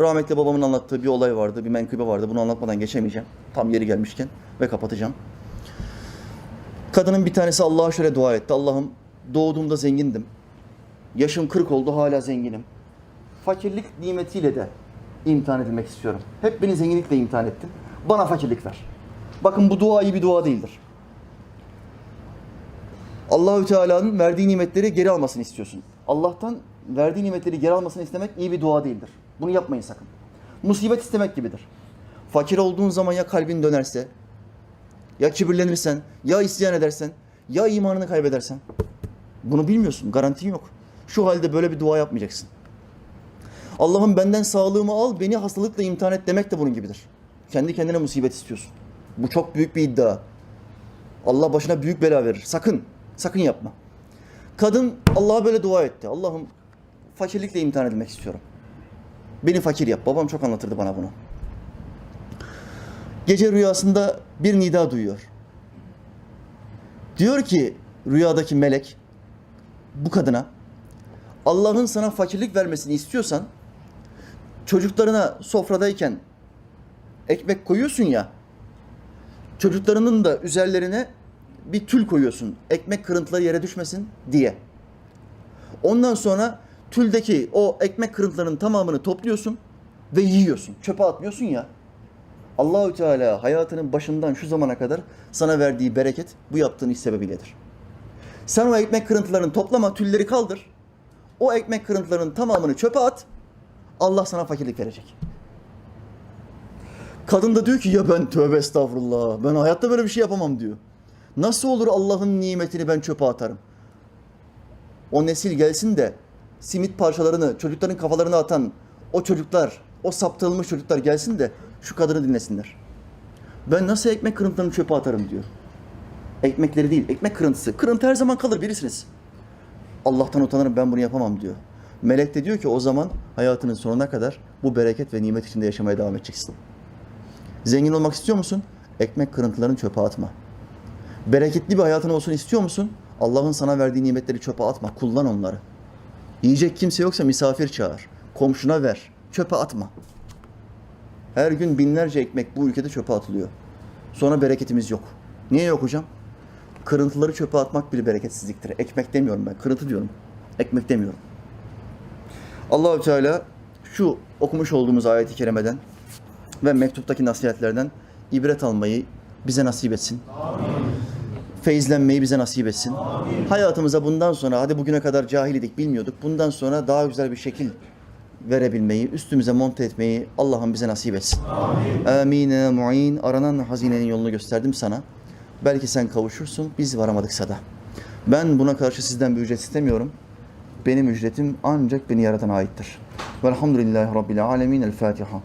Rahmetli babamın anlattığı bir olay vardı, bir menkıbe vardı. Bunu anlatmadan geçemeyeceğim. Tam yeri gelmişken ve kapatacağım. Kadının bir tanesi Allah'a şöyle dua etti. Allah'ım doğduğumda zengindim. Yaşım 40 oldu hala zenginim. Fakirlik nimetiyle de imtihan edilmek istiyorum. Hep beni zenginlikle imtihan ettin. Bana fakirlik ver. Bakın bu dua iyi bir dua değildir. Allahü Teala'nın verdiği nimetleri geri almasını istiyorsun. Allah'tan verdiği nimetleri geri almasını istemek iyi bir dua değildir. Bunu yapmayın sakın. Musibet istemek gibidir. Fakir olduğun zaman ya kalbin dönerse, ya kibirlenirsen, ya isyan edersen, ya imanını kaybedersen. Bunu bilmiyorsun, garantin yok. Şu halde böyle bir dua yapmayacaksın. Allah'ım benden sağlığımı al, beni hastalıkla imtihan et demek de bunun gibidir. Kendi kendine musibet istiyorsun. Bu çok büyük bir iddia. Allah başına büyük bela verir. Sakın, sakın yapma. Kadın Allah'a böyle dua etti. Allah'ım fakirlikle imtihan edilmek istiyorum. Beni fakir yap. Babam çok anlatırdı bana bunu. Gece rüyasında bir nida duyuyor. Diyor ki rüyadaki melek bu kadına Allah'ın sana fakirlik vermesini istiyorsan çocuklarına sofradayken ekmek koyuyorsun ya çocuklarının da üzerlerine bir tül koyuyorsun. Ekmek kırıntıları yere düşmesin diye. Ondan sonra tüldeki o ekmek kırıntılarının tamamını topluyorsun ve yiyorsun. Çöpe atmıyorsun ya. Allahü Teala hayatının başından şu zamana kadar sana verdiği bereket bu yaptığın iş sebebiyledir. Sen o ekmek kırıntılarını toplama, tülleri kaldır. O ekmek kırıntılarının tamamını çöpe at. Allah sana fakirlik verecek. Kadın da diyor ki ya ben tövbe estağfurullah. Ben hayatta böyle bir şey yapamam diyor. Nasıl olur Allah'ın nimetini ben çöpe atarım? O nesil gelsin de simit parçalarını çocukların kafalarına atan o çocuklar, o saptırılmış çocuklar gelsin de şu kadını dinlesinler. Ben nasıl ekmek kırıntılarını çöpe atarım diyor. Ekmekleri değil, ekmek kırıntısı. Kırıntı her zaman kalır birisiniz. Allah'tan utanırım ben bunu yapamam diyor. Melek de diyor ki o zaman hayatının sonuna kadar bu bereket ve nimet içinde yaşamaya devam edeceksin. Zengin olmak istiyor musun? Ekmek kırıntılarını çöpe atma. Bereketli bir hayatın olsun istiyor musun? Allah'ın sana verdiği nimetleri çöpe atma. Kullan onları. Yiyecek kimse yoksa misafir çağır. Komşuna ver. Çöpe atma. Her gün binlerce ekmek bu ülkede çöpe atılıyor. Sonra bereketimiz yok. Niye yok hocam? Kırıntıları çöpe atmak bile bereketsizliktir. Ekmek demiyorum ben. Kırıntı diyorum. Ekmek demiyorum. Allahü Teala şu okumuş olduğumuz ayeti kerimeden ve mektuptaki nasihatlerden ibret almayı bize nasip etsin. Feyizlenmeyi bize nasip etsin. Hayatımıza bundan sonra, hadi bugüne kadar cahil idik, bilmiyorduk. Bundan sonra daha güzel bir şekil verebilmeyi, üstümüze monte etmeyi Allah'ım bize nasip etsin. Amine mu'in. Aranan hazinenin yolunu gösterdim sana. Belki sen kavuşursun, biz varamadıksa da. Ben buna karşı sizden bir ücret istemiyorum. Benim ücretim ancak beni yaratan aittir. Velhamdülillahi Rabbil alemin. El Fatiha.